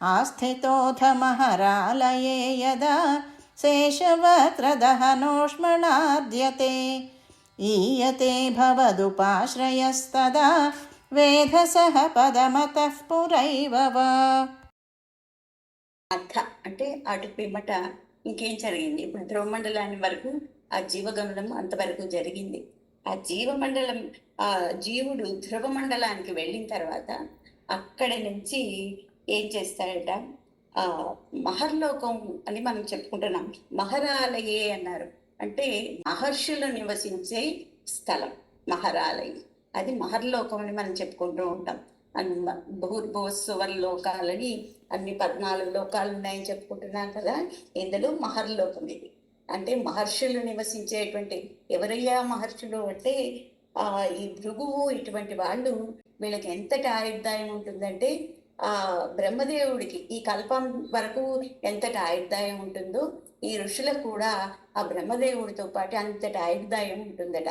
आस्थितोऽथ महरालये यदा शेषवक्त्रदहनोष्मणाद्यते ईयते भवदुपाश्रयस्तदा వేధసహ పదమతః పురైవ వా అర్థ అంటే అటు పిమ్మట ఇంకేం జరిగింది ఇప్పుడు ధ్రువమండలాన్ని వరకు ఆ జీవగమనం అంతవరకు జరిగింది ఆ జీవమండలం ఆ జీవుడు ధ్రువమండలానికి వెళ్ళిన తర్వాత అక్కడి నుంచి ఏం చేస్తారట? మహర్లోకం అని మనం చెప్పుకుంటున్నాం. మహరాలయే అన్నారు. అంటే మహర్షులు నివసించే స్థలం మహరాలయం. అది మహర్లోకం అని మనం చెప్పుకుంటూ ఉంటాం. అన్ని భూర్భువస్సువర్ లోకాలని అన్ని పద్నాలుగు లోకాలు ఉన్నాయని చెప్పుకుంటున్నాం కదా. ఇందులో మహర్లోకం ఇది. అంటే మహర్షులు నివసించేటువంటి ఎవరయ్యా మహర్షులు అంటే ఆ ఈ భృగువు ఇటువంటి వాళ్ళు వీళ్ళకి ఎంతటి ఆయుర్దాయం ఉంటుందంటే ఆ బ్రహ్మదేవుడికి ఈ కల్పం వరకు ఎంతటి ఆయుర్దాయం ఉంటుందో ఈ ఋషులకు కూడా ఆ బ్రహ్మదేవుడితో పాటు అంతటి ఆయుర్దాయం ఉంటుందట.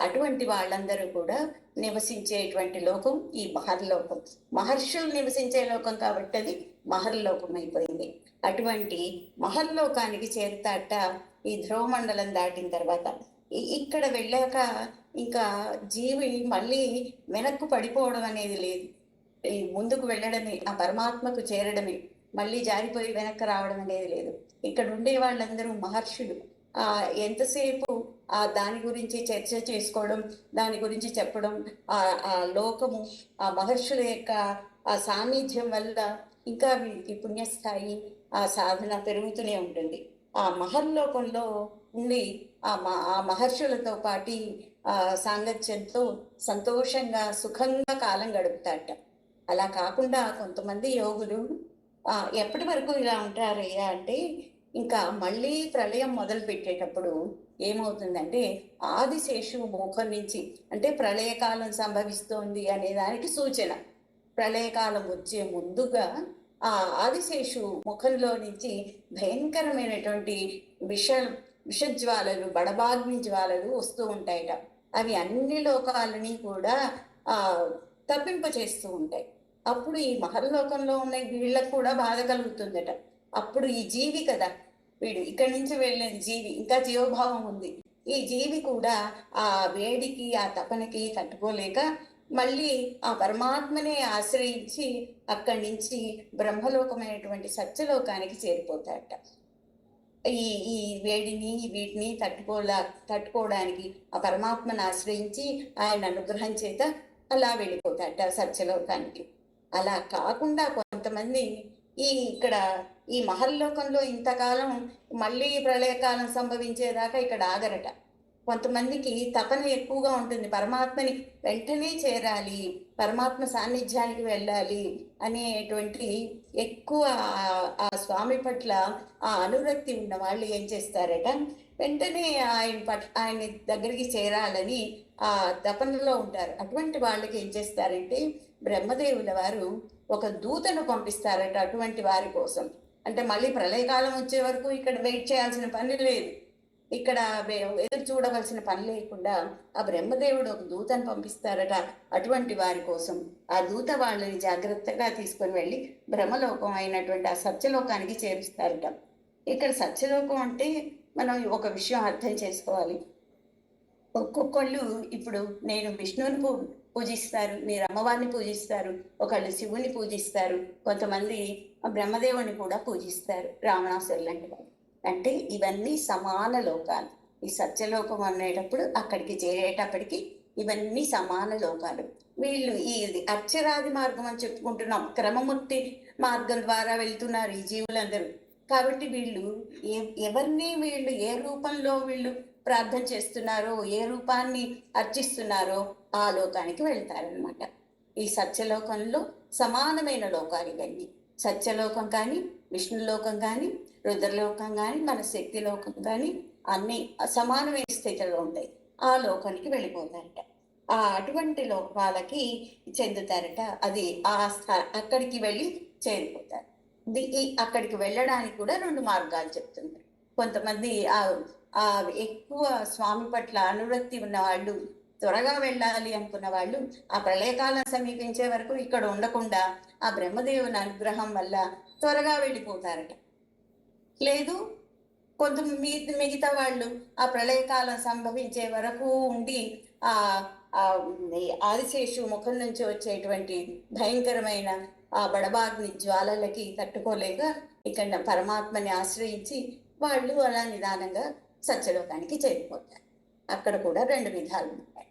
అటువంటి వాళ్ళందరూ కూడా నివసించేటువంటి లోకం ఈ మహర్లోకం. మహర్షులు నివసించే లోకం కాబట్టి అది మహర్లోకం అయిపోయింది అటువంటి మహర్లోకానికి చేరుతాట ఈ ధ్రువమండలం దాటిన తర్వాత. ఇక్కడ వెళ్ళాక ఇంకా జీవి మళ్ళీ వెనక్కు పడిపోవడం అనేది లేదు. ఈ ముందుకు వెళ్ళడమే ఆ పరమాత్మకు చేరడమే. మళ్ళీ జారిపోయి వెనక్కి రావడం అనేది లేదు. ఇక్కడ ఉండే వాళ్ళందరూ మహర్షులు. ఆ ఎంతసేపు ఆ దాని గురించి చర్చ చేసుకోవడం దాని గురించి చెప్పడం ఆ ఆ లోకము ఆ మహర్షుల యొక్క ఆ సాన్నిధ్యం వల్ల ఇంకా వీరికి పుణ్యస్థాయి ఆ సాధన పెరుగుతూనే ఉంటుంది. ఆ మహర్లోకంలో ఉండి ఆ మ ఆ మహర్షులతో పాటి ఆ సాంగత్యంతో సంతోషంగా సుఖంగా కాలం గడుపుతారట. అలా కాకుండా కొంతమంది యోగులు ఎప్పటి వరకు ఇలా ఉంటారయ్యా అంటే ఇంకా మళ్ళీ ప్రళయం మొదలు పెట్టేటప్పుడు ఏమవుతుందంటే ఆదిశేషువు ముఖం నుంచి అంటే ప్రళయకాలం సంభవిస్తోంది అనే దానికి సూచన. ప్రళయకాలం వచ్చే ముందుగా ఆ ఆదిశేషు ముఖంలో నుంచి భయంకరమైనటువంటి విష విషజ్వాలలు బడబాగ్ని జ్వాలలు వస్తూ ఉంటాయట. అవి అన్ని లోకాలని కూడా తప్పింప చేస్తూ ఉంటాయి. అప్పుడు ఈ మహర్లోకంలో ఉన్న వీళ్ళకు కూడా బాధ కలుగుతుందట. అప్పుడు ఈ జీవి కదా వీడు ఇక్కడి నుంచి వెళ్ళిన జీవి ఇంకా జీవభావం ఉంది. ఈ జీవి కూడా ఆ వేడికి ఆ తపనకి తట్టుకోలేక మళ్ళీ ఆ పరమాత్మనే ఆశ్రయించి అక్కడి నుంచి బ్రహ్మలోకమైనటువంటి సత్యలోకానికి చేరిపోతాడట ఈ ఈ వేడిని వీటిని తట్టుకోలే తట్టుకోవడానికి ఆ పరమాత్మను ఆశ్రయించి ఆయన అనుగ్రహం చేత అలా వెళ్ళిపోతాడట సత్యలోకానికి. అలా కాకుండా కొంతమంది ఈ ఇక్కడ ఈ మహల్లోకంలో ఇంతకాలం మళ్ళీ ప్రళయకాలం సంభవించేదాకా ఇక్కడ ఆగరట. కొంతమందికి తపన ఎక్కువగా ఉంటుంది. పరమాత్మని వెంటనే చేరాలి పరమాత్మ సాన్నిధ్యానికి వెళ్ళాలి అనేటువంటి ఎక్కువ ఆ- ఆ స్వామి పట్ల ఆ అనురక్తి ఉన్న వాళ్ళు ఏం చేస్తారట? వెంటనే ఆయన పట్ ఆయన దగ్గరికి చేరాలని ఆ తపనలో ఉంటారు. అటువంటి వాళ్ళకి ఏం చేస్తారంటే బ్రహ్మదేవుల వారు ఒక దూతను పంపిస్తారట అటువంటి వారి కోసం. అంటే మళ్ళీ ప్రళయకాలం వచ్చే వరకు ఇక్కడ వెయిట్ చేయాల్సిన పని లేదు. ఇక్కడ ఎదురు చూడవలసిన పని లేకుండా ఆ బ్రహ్మదేవుడు ఒక దూతను పంపిస్తారట అటువంటి వారి కోసం. ఆ దూత వాళ్ళని జాగ్రత్తగా తీసుకొని వెళ్ళి బ్రహ్మలోకం అయినటువంటి ఆ సత్యలోకానికి చేరుస్తారట. ఇక్కడ సత్యలోకం అంటే మనం ఒక విషయం అర్థం చేసుకోవాలి. ఒక్కొక్కళ్ళు ఇప్పుడు నేను విష్ణువుని పూ పూజిస్తారు మీరు అమ్మవారిని పూజిస్తారు ఒకళ్ళు శివుని పూజిస్తారు కొంతమంది బ్రహ్మదేవుని కూడా పూజిస్తారు రావణాసురులు లాంటి వాళ్ళు. అంటే ఇవన్నీ సమాన లోకాలు. ఈ సత్యలోకం అనేటప్పుడు అక్కడికి చేరేటప్పటికి ఇవన్నీ సమాన లోకాలు. వీళ్ళు ఈ అక్షరాది మార్గం అని చెప్పుకుంటున్నాం. క్రమముక్తి మార్గం ద్వారా వెళ్తున్నారు ఈ జీవులందరూ. కాబట్టి వీళ్ళు ఎవరిని వీళ్ళు ఏ రూపంలో వీళ్ళు ప్రార్థన చేస్తున్నారో ఏ రూపాన్ని అర్చిస్తున్నారో ఆ లోకానికి వెళ్తారనమాట ఈ సత్యలోకంలో సమానమైన లోకాలు ఇవన్నీ. సత్యలోకం కానీ విష్ణులోకం కానీ రుద్రలోకం కానీ మన శక్తి లోకం కానీ అన్ని సమానమైన స్థితిలో ఉంటాయి. ఆ లోకానికి వెళ్ళిపోతారట. ఆ అటువంటి లోకాలకి చెందుతారట. అది ఆ స్థా- అక్కడికి వెళ్ళి చేరిపోతారు. అక్కడికి వెళ్ళడానికి కూడా రెండు మార్గాలు చెప్తున్నారు కొంతమంది ఆ ఎక్కువ స్వామి పట్ల అనురక్తి ఉన్న వాళ్ళు త్వరగా వెళ్ళాలి అనుకున్న వాళ్ళు ఆ ప్రళయకాలం సమీపించే వరకు ఇక్కడ ఉండకుండా ఆ బ్రహ్మదేవుని అనుగ్రహం వల్ల త్వరగా వెళ్ళిపోతారట. లేదు కొంత మీ- మిగతా వాళ్ళు ఆ ప్రళయకాలం సంభవించే వరకు ఉండి ఆ ఆ ఆదిశేషు ముఖం నుంచి వచ్చేటువంటి భయంకరమైన ఆ బడబాగ్ని జ్వాలలకి తట్టుకోలేక ఇక్కడ పరమాత్మని ఆశ్రయించి వాళ్ళు అలా నిదానంగా సత్యలోకానికి చేరిపోతారు అక్కడ కూడా రెండు విధాలు ఉంటాయి